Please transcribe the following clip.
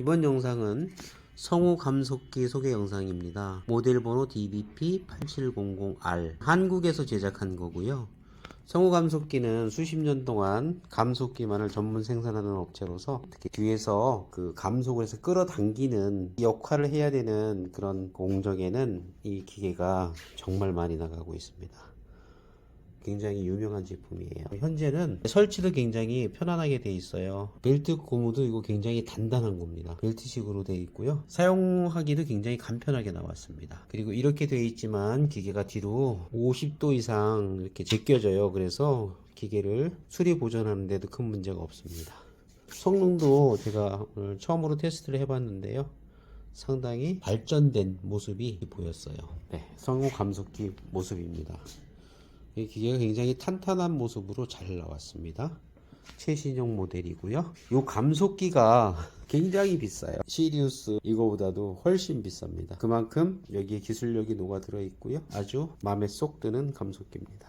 이번 영상은 성우 감속기 소개 영상입니다. 모델 번호 DBP8700R 한국에서 제작한 거고요. 성우 감속기는 수십 년 동안 감속기만을 전문 생산하는 업체로서 특히 뒤에서 그 감속을 해서 끌어당기는 역할을 해야 되는 그런 공정에는 이 기계가 정말 많이 나가고 있습니다. 굉장히 유명한 제품이에요. 현재는 설치도 굉장히 편안하게 돼 있어요. 벨트 고무도 이거 굉장히 단단한 겁니다. 벨트식으로 돼 있고요. 사용하기도 굉장히 간편하게 나왔습니다. 그리고 이렇게 돼 있지만 기계가 뒤로 50도 이상 이렇게 제껴져요. 그래서 기계를 수리 보존하는 데도 큰 문제가 없습니다. 성능도 제가 오늘 처음으로 테스트를 해봤는데요. 상당히 발전된 모습이 보였어요. 네, 성우 감속기 모습입니다. 이 기계가 굉장히 탄탄한 모습으로 잘 나왔습니다. 최신형 모델이고요. 이 감속기가 굉장히 비싸요. 시리우스 이거보다도 훨씬 비쌉니다. 그만큼 여기에 기술력이 녹아 들어 있고요. 아주 마음에 쏙 드는 감속기입니다.